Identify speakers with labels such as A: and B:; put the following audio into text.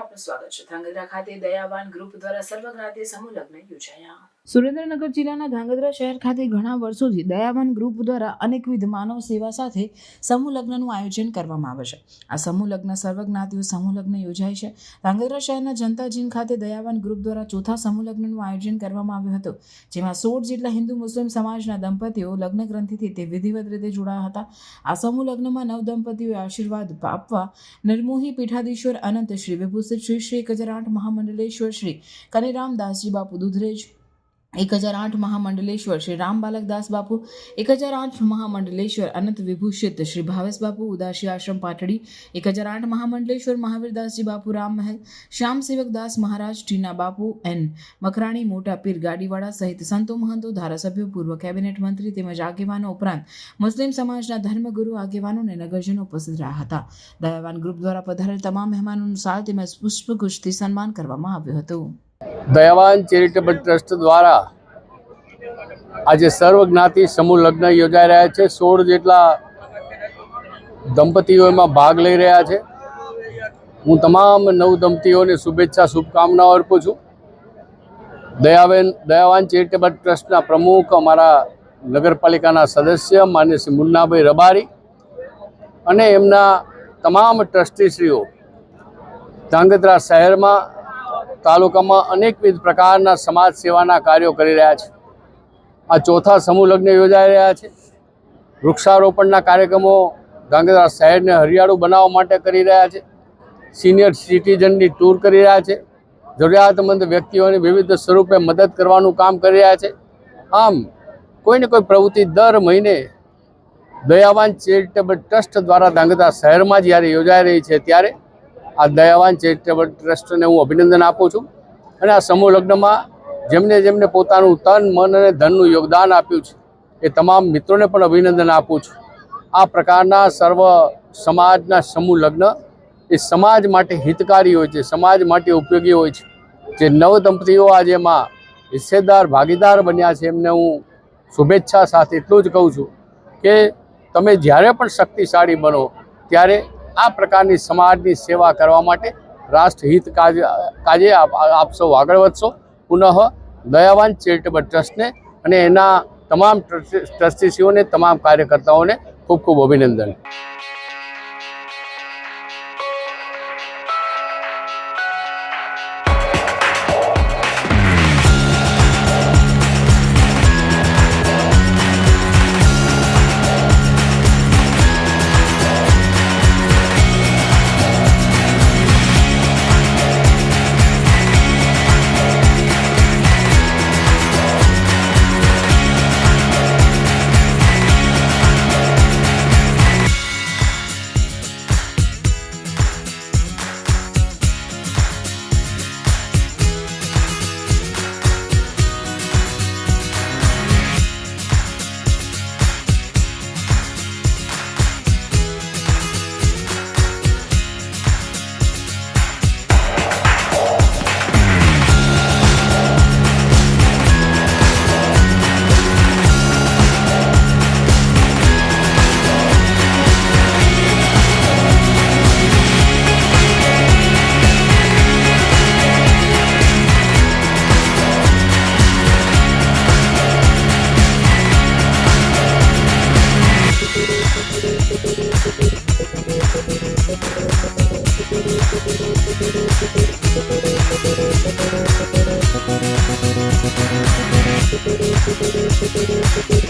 A: આપનું સ્વાગત છે. ધાંગધ્રા ખાતે દયાવાન ગ્રુપ દ્વારા સર્વજ્ઞાતીય સમૂહ લગ્ન યોજાયા. સુરેન્દ્રનગર જિલ્લાના ધાંગધ્રા શહેર ખાતે ઘણા વર્ષોથી દયાવાન ગ્રુપ દ્વારા અનેકવિધ માનવ સેવા સાથે સમૂહ લગ્નનું આયોજન કરવામાં આવે છે. આ સમૂહ લગ્ન સર્વજ્ઞાતિઓ સમૂહ લગ્ન યોજાય છે. ધાંગધ્રા શહેરના જનતા જીન ખાતે દયાવાન ગ્રુપ દ્વારા ચોથા સમૂહ લગ્નનું આયોજન કરવામાં આવ્યું હતું. જેમાં સોળ જેટલા હિન્દુ મુસ્લિમ સમાજના દંપતીઓ લગ્ન ગ્રંથિથી તે વિધિવત રીતે જોડાયા હતા. આ સમૂહ લગ્નમાં નવ દંપતીઓએ આશીર્વાદ આપવા નિર્મોહી પીઠાધીશ્વર અનંત, શ્રી વિભૂષિત, શ્રી શ્રી આઠ મહામંડલેશ્વર, શ્રી કનીરામ દાસજી, બાપુ દુધરેજ એક હજાર આઠ મહામંડલેશ્વર શ્રી રામ બાલકદાસ બાપુ એક હજાર આઠ મહામંડલેશ્વર અનંત વિભૂષિત શ્રી ભાવેશ બાપુ ઉદાસી આશ્રમ પાટડી એક હજાર આઠ મહામંડલેશ્વર મહાવીરદાસજી બાપુ રામ મહેલ શ્યામ સેવક દાસ મહારાજ ટીના બાપુ એન મકરાણી મોટા પીર ગાડીવાળા સહિત સંતો મહંતો ધારાસભ્યો પૂર્વ કેબિનેટ મંત્રી તેમજ આગેવાનો ઉપરાંત મુસ્લિમ સમાજના ધર્મગુરુ આગેવાનો અને નગરજનો ઉપસ્થિત રહ્યા હતા. દયાવાન ગ્રુપ દ્વારા પધારેલ તમામ મહેમાનોનું સાલ તેમજ પુષ્પગુચ્છથી સન્માન કરવામાં આવ્યું હતું.
B: દયાવાન ચેરિટેબલ ટ્રસ્ટ દ્વારા આજે સર્વ જ્ઞાતિ સમૂહ લગ્ન યોજાઈ રહ્યા છે. સોળ જેટલા દંપતીઓ એમાં ભાગ લઈ રહ્યા છે. હું તમામ નવ દંપતીઓને શુભેચ્છા, શુભકામનાઓ અર્પું છું. દયાબેન દયાવાન ચેરિટેબલ ટ્રસ્ટના પ્રમુખ અમારા નગરપાલિકાના સદસ્ય માન્ય શ્રી મુન્નાભાઈ રબારી અને એમના તમામ ટ્રસ્ટીશ્રીઓ ધાંગધ્રા શહેરમાં તાલુકામાં અનેકવિધ પ્રકારના સમાજ સેવાના કાર્યો કરી રહ્યા છે. આ ચોથા સમૂહ લગ્ન યોજાઈ રહ્યા છે. વૃક્ષારોપણના કાર્યક્રમો ગાંધીધામ શહેરને હરિયાળું બનાવવા માટે કરી રહ્યા છે. સિનિયર સિટીઝનની ટૂર કરી રહ્યા છે. જરૂરિયાતમંદ વ્યક્તિઓને વિવિધ સ્વરૂપે મદદ કરવાનું કામ કરી રહ્યા છે. આમ, કોઈને કોઈ પ્રવૃત્તિ દર મહિને દયાવાન ચેરિટેબલ ટ્રસ્ટ દ્વારા ધાંગધ્રા શહેરમાં જ્યારે યોજાઈ રહી છે, ત્યારે આ દયાવાન ચેરિટેબલ ટ્રસ્ટને હું અભિનંદન આપું છું અને આ સમૂહ લગ્નમાં જેમને જેમને પોતાનું તન, મન અને ધનનું યોગદાન આપ્યું છે, એ તમામ મિત્રોને પણ અભિનંદન આપું છું. આ પ્રકારના સર્વ સમાજના સમૂહ લગ્ન એ સમાજ માટે હિતકારી હોય છે, સમાજ માટે ઉપયોગી હોય છે. જે નવ દંપતીઓ આજે એમાં હિસ્સેદાર, ભાગીદાર બન્યા છે એમને હું શુભેચ્છા સાથે એટલું જ કહું છું કે તમે જ્યારે પણ શક્તિશાળી બનો, ત્યારે આ પ્રકારની સમાજની સેવા કરવા માટે રાષ્ટ્રહિત કાજે કાજે આપ સૌ આગળ વધશો. પુનઃ દયાવાન ચેરિટેબલ ટ્રસ્ટને અને એના તમામ ટ્રસ્ટીસીઓને તમામ કાર્યકર્તાઓને ખૂબ ખૂબ અભિનંદન.
C: Thank you.